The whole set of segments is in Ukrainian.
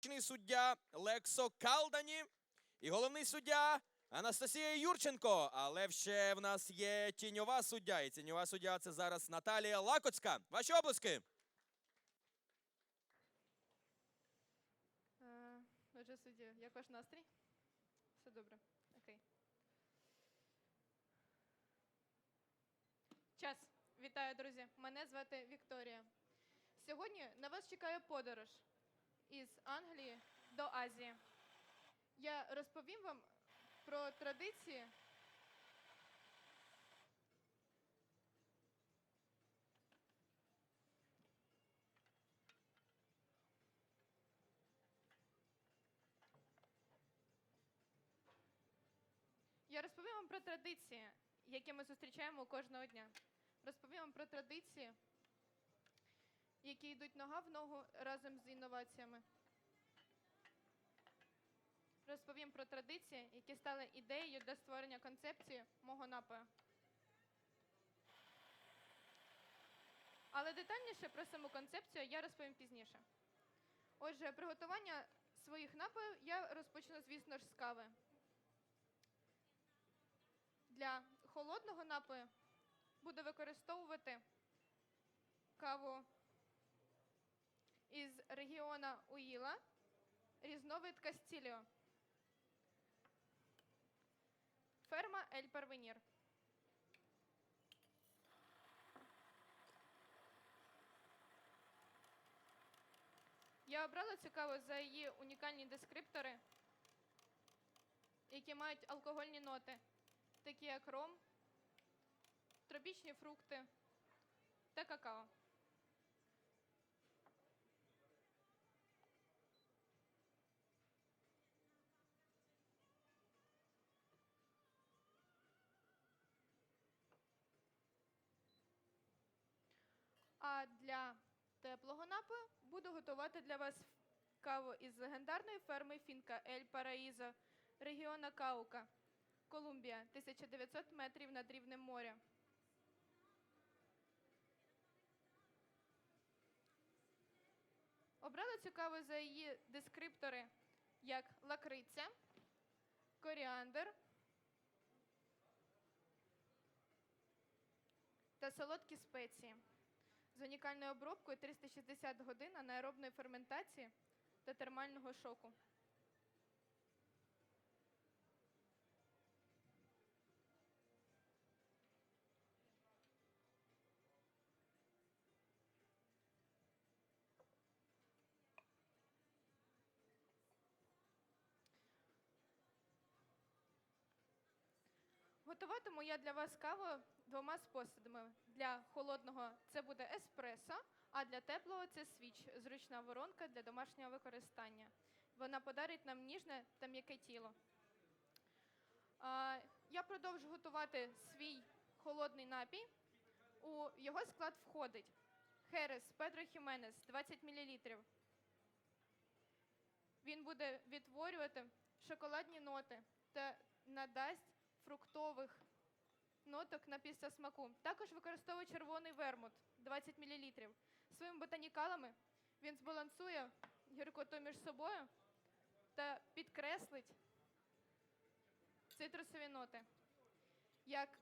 Суддя Лексо Калдані і головний суддя Анастасія Юрченко. Але ще в нас є тіньова суддя. І тіньова суддя це зараз Наталія Лакоцька. Ваші обласки. Е, Отже, судді, як ваш настрій? Все добре. Окей. Час. Вітаю, друзі. Мене звати Вікторія. Сьогодні на вас чекає подорож із Англії до Азії. Я розповім вам про традиції. Я розповім вам про традиції, які ми зустрічаємо кожного дня. Розповім вам про традиції, які йдуть нога в ногу разом з інноваціями. Розповім про традиції, які стали ідеєю для створення концепції мого напою. Але детальніше про саму концепцію я розповім пізніше. Отже, приготування своїх напоїв я розпочну, звісно ж, з кави. Для холодного напою буду використовувати каву із регіона Уїла, різновид Кастіліо. Ферма Ель Парвенір. Я обрала цю каву за її унікальні дескриптори, які мають алкогольні ноти, такі як ром, тропічні фрукти та какао. Для теплого напою буду готувати для вас каву із легендарної ферми Фінка Ель Параїзо регіона Каука, Колумбія, 1900 метрів над рівнем моря. Обрала цю каву за її дескриптори як лакриця, коріандр та солодкі спеції з унікальною обробкою 360 годин анаеробної ферментації та термального шоку. Готуватиму я для вас каву двома способами. Для холодного це буде еспресо, а для теплого це свіч, зручна воронка для домашнього використання. Вона подарить нам ніжне та м'яке тіло. Я продовжу готувати свій холодний напій. У його склад входить Херес Педро Хіменес 20 мл. Він буде відтворювати шоколадні ноти та надасть фруктових ноток на після смаку. Також використовує червоний вермут 20 мл. Своїми ботанікалами він збалансує гіркоту між собою та підкреслить цитрусові ноти. Як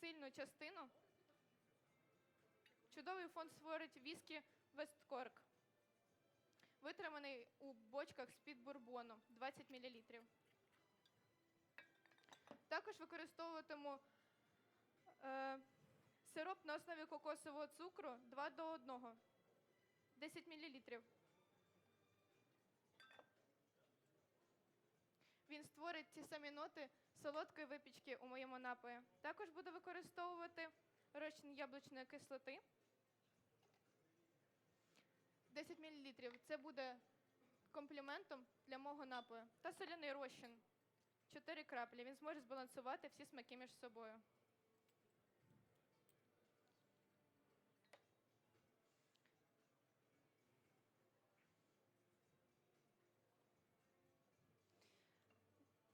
сильну частину чудовий фон створить віскі Весткорк, витриманий у бочках з-під бурбону 20 мл. Також використовуватиму е, сироп на основі кокосового цукру 2 до 1, 10 мл. Він створить ті самі ноти солодкої випічки у моєму напої. Також буду використовувати розчин яблучної кислоти. 10 мл. Це буде компліментом для мого напою. Та соляний розчин. 4 краплі. Він зможе збалансувати всі смаки між собою.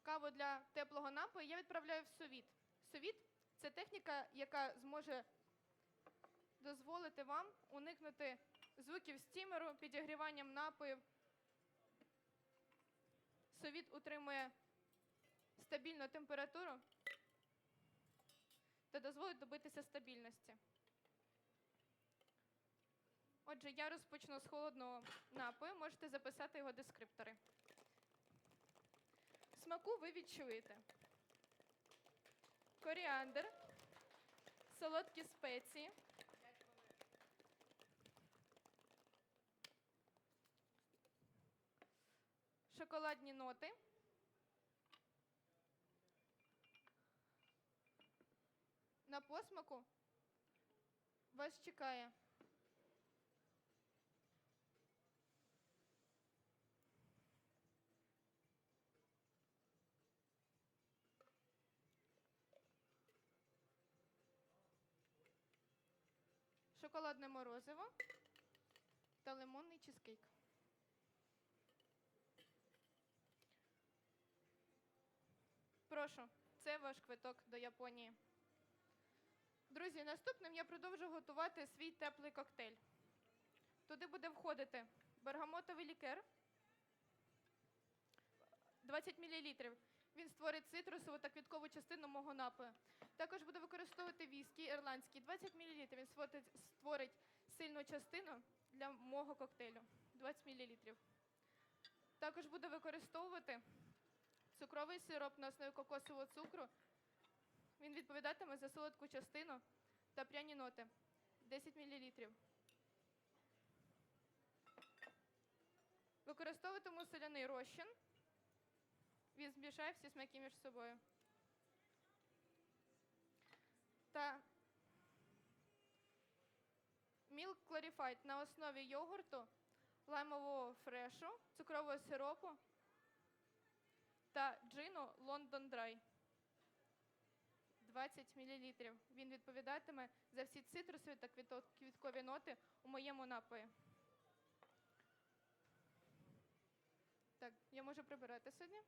Каву для теплого напою я відправляю в совіт. Совіт це техніка, яка зможе дозволити вам уникнути звуків стімеру, підігріванням напоїв Сувіт утримує стабільну температуру та дозволить добитися стабільності. Отже, я розпочну з холодного напою, можете записати його дескриптори. Смаку ви відчуєте. Коріандр, солодкі спеції, шоколадні ноти, на посмаку вас чекає шоколадне морозиво та лимонний чизкейк. Прошу, це ваш квиток до Японії. Друзі, наступним я продовжу готувати свій теплий коктейль. Туди буде входити бергамотовий лікер 20 мл. Він створить цитрусову та квіткову частину мого напою. Також буду використовувати віскі ірландський 20 мл. Він створить, сильну частину для мого коктейлю 20 мл. Також буду використовувати цукровий сироп на основі кокосового цукру. Він відповідатиме за солодку частину та пряні ноти 10 мл. Використовуватиму соляний розчин. Він змішає всі смаки між собою. Та Milk Clarified на основі йогурту, лаймового фрешу, цукрового сиропу та джину London Dry. 20 мл. Він відповідатиме за всі цитрусові та квіткові ноти у моєму напої. Так, я можу прибирати сьогодні.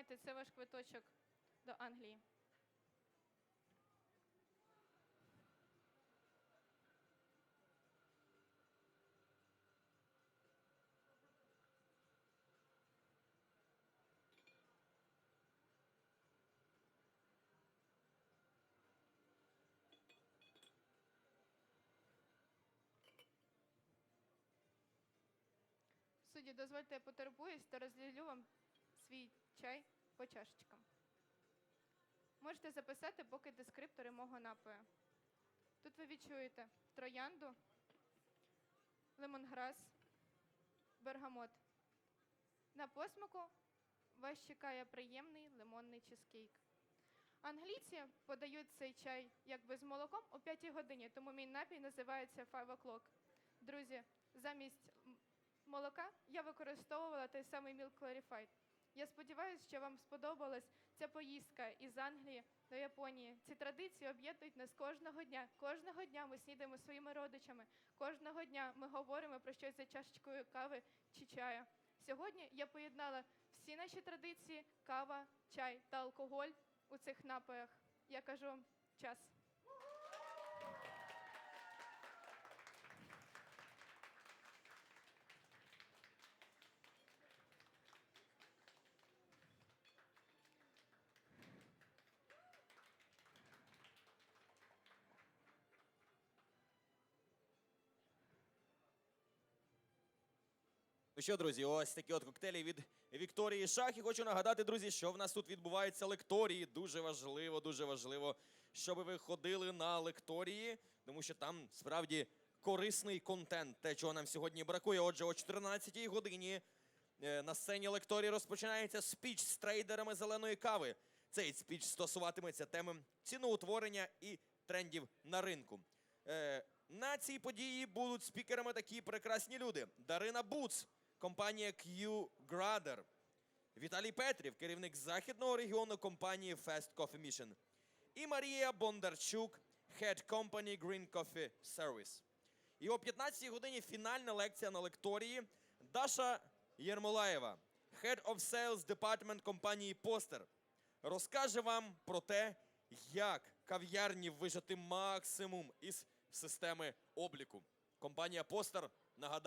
Тримайте, це ваш квиточок до Англії. Судді, дозвольте, я потурбуюсь та розділю вам свій чай по чашечкам. Можете записати поки дескриптори мого напою. Тут ви відчуєте троянду, лемонграс, бергамот. На посмаку вас чекає приємний лимонний чизкейк. Англійці подають цей чай якби з молоком о 5 годині, тому мій напій називається Five O'Clock. Друзі, замість молока я використовувала той самий Milk Clarified. Я сподіваюся, що вам сподобалась ця поїздка із Англії до Японії. Ці традиції об'єднують нас кожного дня. Кожного дня ми снідаємо своїми родичами. Кожного дня ми говоримо про щось за чашечкою кави чи чаю. Сьогодні я поєднала всі наші традиції: кава, чай та алкоголь у цих напоях. Я кажу час. Ну що, друзі, ось такі от коктейлі від Вікторії Шах. І хочу нагадати, друзі, що в нас тут відбуваються лекторії. Дуже важливо, дуже важливо, щоб ви ходили на лекторії, тому що там справді корисний контент, те, чого нам сьогодні бракує. Отже, о 14-й годині е, на сцені лекторії розпочинається спіч з трейдерами зеленої кави. Цей спіч стосуватиметься теми ціноутворення і трендів на ринку. Е, на цій події будуть спікерами такі прекрасні люди: Дарина Буц, компанія Q Grader, Віталій Петрів, керівник західного регіону компанії Fast Coffee Mission, і Марія Бондарчук, Head Company Green Coffee Service. І о 15-й годині фінальна лекція на лекторії. Даша Єрмолаєва, Head of Sales Department компанії Постер, розкаже вам про те, як кав'ярні вижити максимум із системи обліку. Компанія Постер, нагадаю,